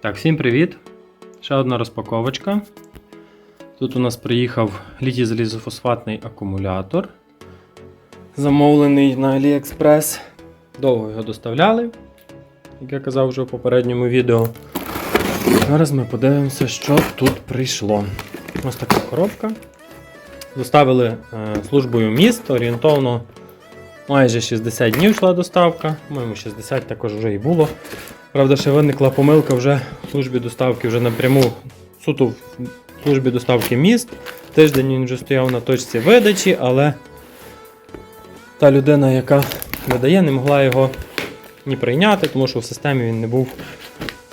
Так, всім привіт! Ще одна розпаковочка. Тут у нас приїхав літій залізофосфатний акумулятор. Замовлений на AliExpress. Довго його доставляли, як я казав вже в попередньому відео. Зараз ми подивимося, що тут прийшло. Ось така коробка. Доставили е, службою міст орієнтовно майже 60 днів йшла доставка. По-моєму, 60 також вже і було. Правда, ще виникла помилка вже в службі доставки вже напряму суто в службі доставки міст. Тиждень він вже стояв на точці видачі, але та людина, яка видає, не могла його ні прийняти, тому що в системі він не був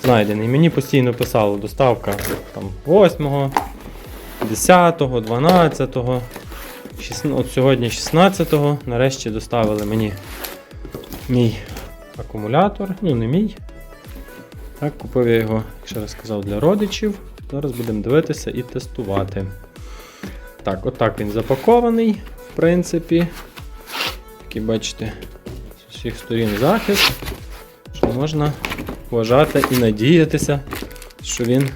знайдений. Мені постійно писало доставка там 8, 10, 12, 16, от сьогодні 16-го. Нарешті доставили мені мій акумулятор. Ну, не мій. Так, купив я його, ще раз сказав, для родичів. Зараз будемо дивитися і тестувати. Так, отак він запакований, в принципі. Такий, бачите, з усіх сторін захист, що можна вважати і надіятися, що він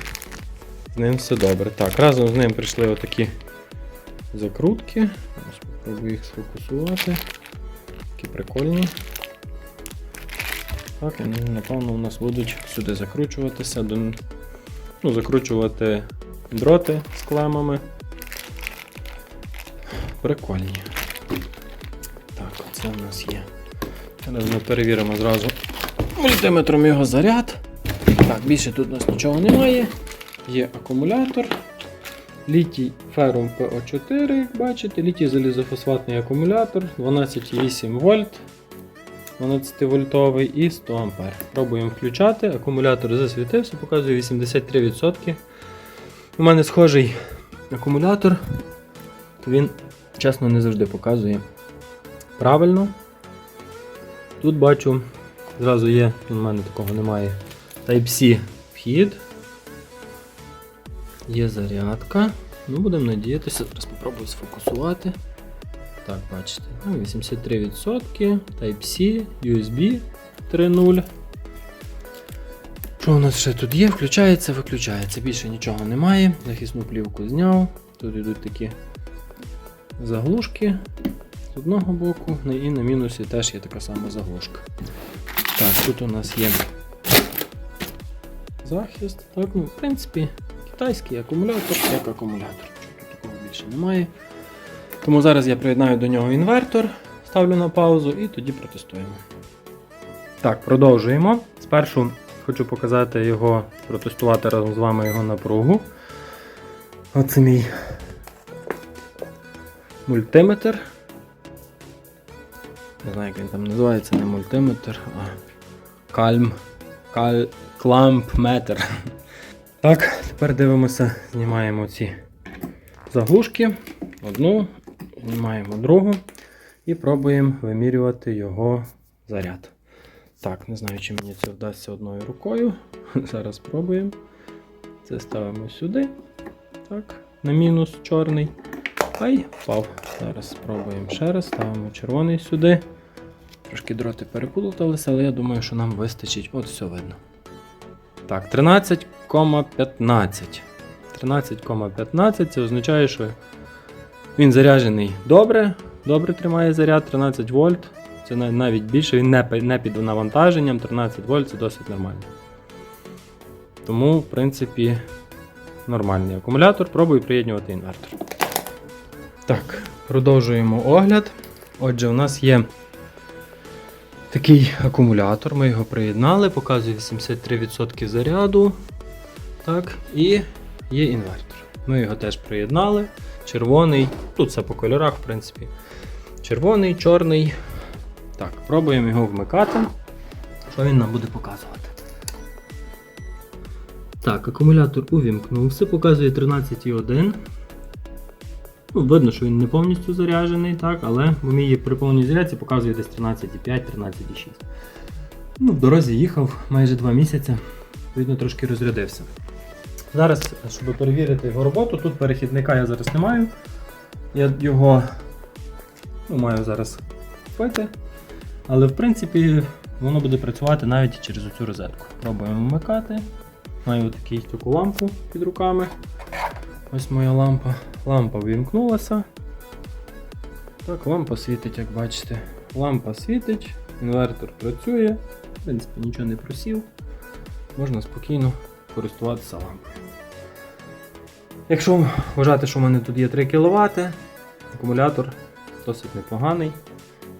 з ним все добре. Так, разом з ним прийшли отакі закрутки. Спробую їх сфокусувати. Такі прикольні. Так, і напевно у нас будуть сюди закручуватися, до, ну, закручувати дроти з клемами. Прикольні. Так, оце у нас є. Зараз ми перевіримо зразу мультиметром його заряд. Так, більше тут у нас нічого немає. Є акумулятор. Літій ферум ПО4, як бачите, літій залізофосфатний акумулятор 12,8 вольт. 12 вольтовий і 100 ампер. Пробуємо включати. Акумулятор засвітився, показує 83%. У мене схожий акумулятор, то він, чесно, не завжди показує правильно. Тут бачу, зразу є, у мене такого немає. Type-C вхід. Є зарядка. Ну, будемо надіятися, зараз спробую сфокусувати. Так, бачите, ну, 83%, Type-C, USB 3.0. Що у нас ще тут є? Включається, виключається. Більше нічого немає. Захисну плівку зняв. Тут йдуть такі заглушки з одного боку, ну, і на мінусі теж є така сама заглушка. Так, тут у нас є захист. Так, ну, в принципі, китайський акумулятор, як акумулятор. Такого більше немає. Тому зараз я приєднаю до нього інвертор, ставлю на паузу і тоді протестуємо. Так, продовжуємо. Спершу хочу показати його, протестувати разом з вами його напругу. Оце мій мультиметр. Не знаю, як він там називається, не мультиметр, а кальм. Каль... Клампметр. Так, тепер дивимося, знімаємо ці заглушки. Одну, знімаємо другу і пробуємо вимірювати його заряд. Так, не знаю, чи мені це вдасться одною рукою. Зараз спробуємо. Це ставимо сюди. Так, на мінус чорний. Ай, впав. Зараз спробуємо ще раз. Ставимо червоний сюди. Трошки дроти переплуталися, але я думаю, що нам вистачить. От все видно. Так, 13,15. 13,15 це означає, що він заряджений добре, добре тримає заряд 13 вольт. Це навіть більше, він не, під навантаженням, 13 вольт це досить нормально. Тому, в принципі, нормальний акумулятор. Пробую приєднувати інвертор. Так, продовжуємо огляд. Отже, у нас є такий акумулятор, ми його приєднали, показує 83% заряду. Так, і є інвертор. Ми його теж приєднали. Червоний, тут все по кольорах, в принципі. Червоний, чорний. Так, пробуємо його вмикати. Що він нам буде показувати? Так, акумулятор увімкнувся, показує 13,1. Ну, видно, що він не повністю заряджений, так, але в мій при повній зарядці показує десь 13,5-13,6. Ну, в дорозі їхав майже 2 місяці, видно, трошки розрядився. Зараз, щоб перевірити його роботу, тут перехідника я зараз не маю. Я його ну, маю зараз купити. Але в принципі воно буде працювати навіть через оцю розетку. Пробуємо вмикати. Маю такий, таку лампу під руками. Ось моя лампа. Лампа ввімкнулася. Так, лампа світить, як бачите. Лампа світить, інвертор працює, в принципі, нічого не просів. Можна спокійно користуватися лампою. Якщо вважати, що в мене тут є 3 кВт, акумулятор досить непоганий.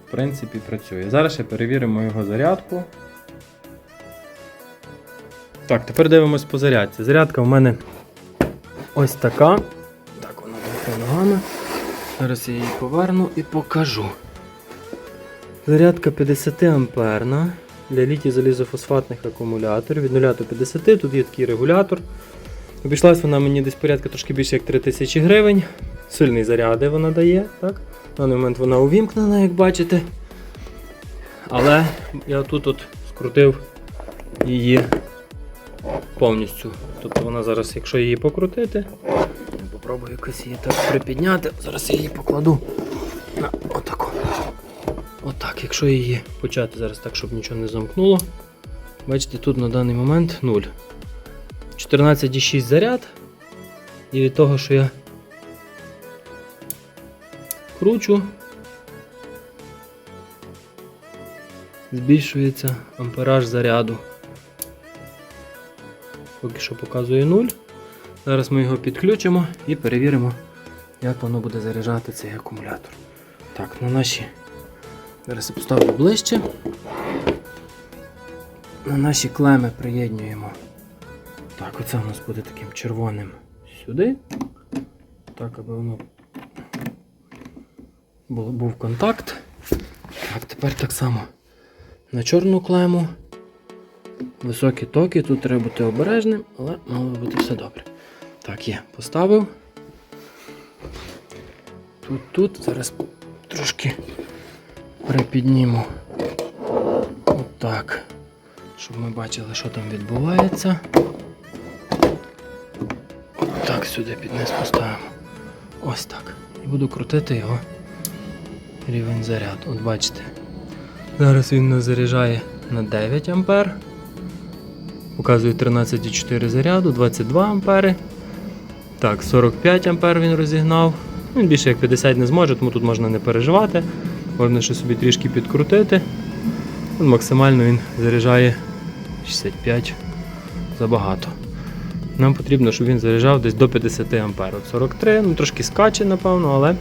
В принципі, працює. Зараз ще перевіримо його зарядку. Так, тепер дивимось по зарядці. Зарядка в мене ось така. Так, вона трохи ногами. Зараз я її поверну і покажу. Зарядка 50 амперна для літій залізофосфатних акумуляторів від 0 до 50. Тут є такий регулятор. Обійшлась вона мені десь порядка трошки більше як 3000 гривень. Сильний заряди вона дає. Так? В даний момент вона увімкнена, як бачите. Але я тут от скрутив її повністю. Тобто вона зараз, якщо її покрутити, я попробую якось її так припідняти. Зараз я її покладу на отаку. Отак, якщо її почати зараз так, щоб нічого не замкнуло. Бачите, тут на даний момент 0. 14,6 заряд. І від того, що я кручу, збільшується ампераж заряду. Поки що показує 0. Зараз ми його підключимо і перевіримо, як воно буде заряджати цей акумулятор. Так, на наші. Зараз я поставлю ближче. На наші клеми приєднуємо. Так, оце у нас буде таким червоним сюди. Так, аби воно було, був контакт. Так, тепер так само на чорну клему. Високі токи, тут треба бути обережним, але мало би бути все добре. Так, є, поставив. Тут, тут, зараз трошки припідніму. Отак. Щоб ми бачили, що там відбувається. Сюди під низ поставимо. Ось так. І буду крутити його рівень заряду. От бачите. Зараз він нас заряджає на 9 ампер. Показує 13,4 заряду, 22 ампери. Так, 45 ампер він розігнав. Ну, Він більше як 50 не зможе, тому тут можна не переживати. Можна ще собі трішки підкрутити. Максимально він заряджає 65 забагато. Нам потрібно, щоб він заряджав десь до 50 ампер. От 43, ну трошки скаче, напевно, але.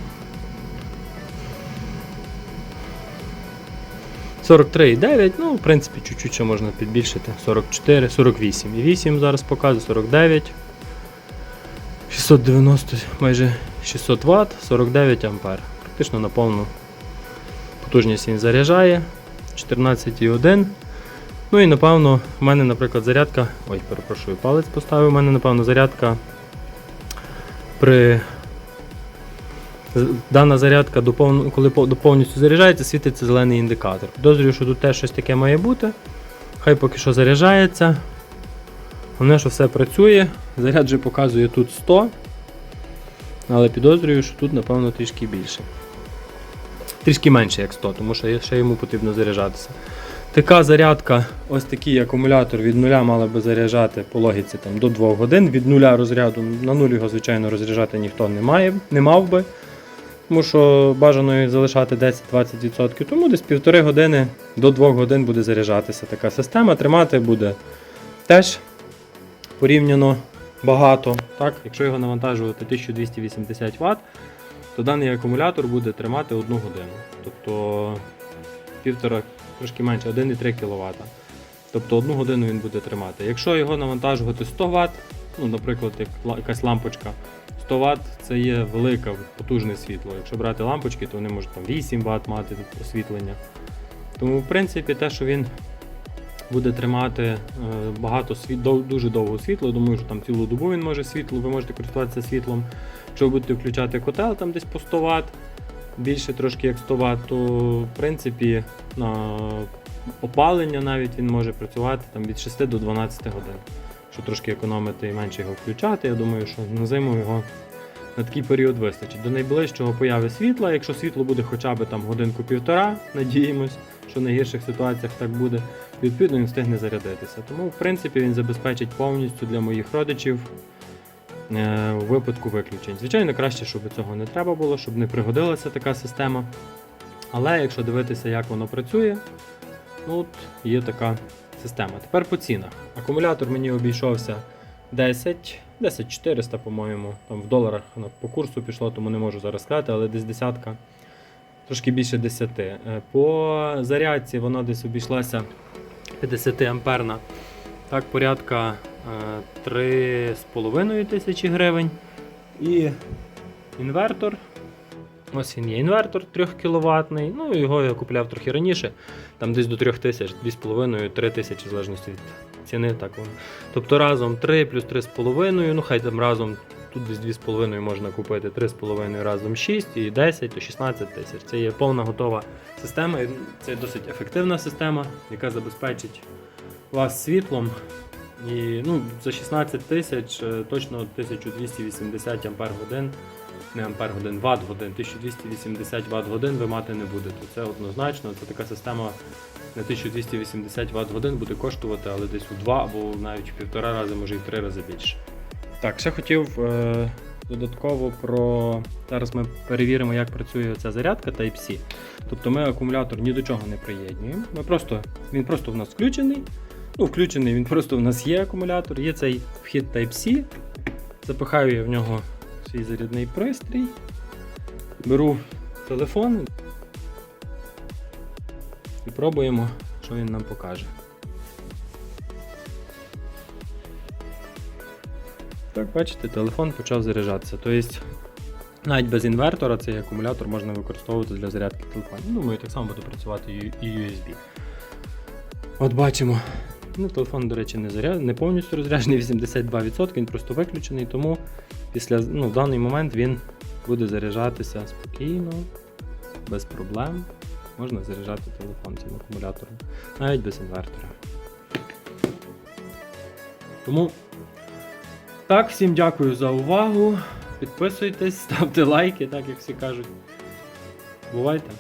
43,9, ну, в принципі, чуть-чуть ще можна підбільшити. 44, 48. І 8 зараз показує, 49. 690, майже 600 Вт, 49 ампер. Практично на повну потужність він заряджає. 14,1. Ну і напевно, в мене, наприклад, зарядка. Ой, перепрошую, палець поставив. У мене, напевно, зарядка при. Дана зарядка коли пов- повністю заряджається, світиться зелений індикатор. Підозрюю, що тут теж щось таке має бути. Хай поки що заряджається. Головне, що все працює. Заряд вже показує тут 100. Але підозрюю, що тут, напевно, трішки більше. Трішки менше, як 100, тому що ще йому потрібно заряджатися. Така зарядка, ось такий акумулятор від нуля мала би заряджати по логіці там, до 2 годин. Від нуля розряду на нуль його, звичайно, розряджати ніхто не має, не мав би. Тому що бажано залишати 10-20%. Тому десь півтори години до 2 годин буде заряджатися така система. Тримати буде теж порівняно багато. Так? Якщо його навантажувати 1280 Вт, то даний акумулятор буде тримати 1 годину. Тобто півтора, трошки менше, 1,3 кВт. Тобто 1 годину він буде тримати. Якщо його навантажувати 100 Вт, ну, наприклад, як якась лампочка, 100 Вт це є велике потужне світло. Якщо брати лампочки, то вони можуть там 8 Вт мати освітлення. Тому, в принципі, те, що він буде тримати е, багато дуже довго світло. Думаю, що там цілу добу він може світло, ви можете користуватися світлом. Якщо ви будете включати котел там десь по 100 Вт, більше трошки як 100 Вт, то в принципі на опалення навіть він може працювати там від 6 до 12 годин. Що трошки економити і менше його включати. Я думаю, що на зиму його на такий період вистачить. До найближчого появи світла, якщо світло буде хоча б там годинку-півтора, надіємось, що в найгірших ситуаціях так буде. Відповідно він встигне зарядитися. Тому, в принципі, він забезпечить повністю для моїх родичів у випадку виключень. Звичайно, краще, щоб цього не треба було, щоб не пригодилася така система. Але якщо дивитися, як воно працює, ну от є така система. Тепер по цінах. Акумулятор мені обійшовся 10, 10 400, по-моєму. Там в доларах по курсу пішло, тому не можу зараз сказати, але десь десятка, трошки більше 10. Е, По зарядці воно десь обійшлося 50 амперна. Так, порядка е, 3,5 тисячі гривень. І інвертор. Ось він є інвертор 3 кВт. Ну, його я купляв трохи раніше, там десь до 3 тисяч, 2,5-3 тисячі, в залежності від ціни. Так воно. Тобто разом 3 плюс 3,5, ну хай там разом тут десь 2,5 можна купити, 3,5 разом 6 і 10, то 16 тисяч. Це є повна готова система. Це досить ефективна система, яка забезпечить вас світлом. І ну, за 16 тисяч е, точно 1280 ампер годин, не ампер годин, ватт годин, 1280 ватт годин ви мати не будете. Це однозначно. Це така система на 1280 Вт годин буде коштувати, але десь у два або навіть в півтора рази, може і в три рази більше. Так, ще хотів е, додатково про. Зараз ми перевіримо, як працює ця зарядка Type-C. Тобто ми акумулятор ні до чого не приєднуємо. Ми просто, він просто в нас включений. Ну, включений, він просто в нас є акумулятор, є цей вхід Type-C. Запихаю я в нього свій зарядний пристрій. Беру телефон і пробуємо, що він нам покаже. Так, бачите, телефон почав заряджатися. Тобто, навіть без інвертора цей акумулятор можна використовувати для зарядки телефонів. Думаю, так само буде працювати і USB. От бачимо. Ну, телефон, до речі, не заряд... не повністю розряджений 82%, він просто виключений, тому після, ну, в даний момент він буде заряджатися спокійно, без проблем. Можна заряджати телефон цим акумулятором, навіть без інвертора. Тому так, всім дякую за увагу. Підписуйтесь, ставте лайки, так як всі кажуть. Бувайте!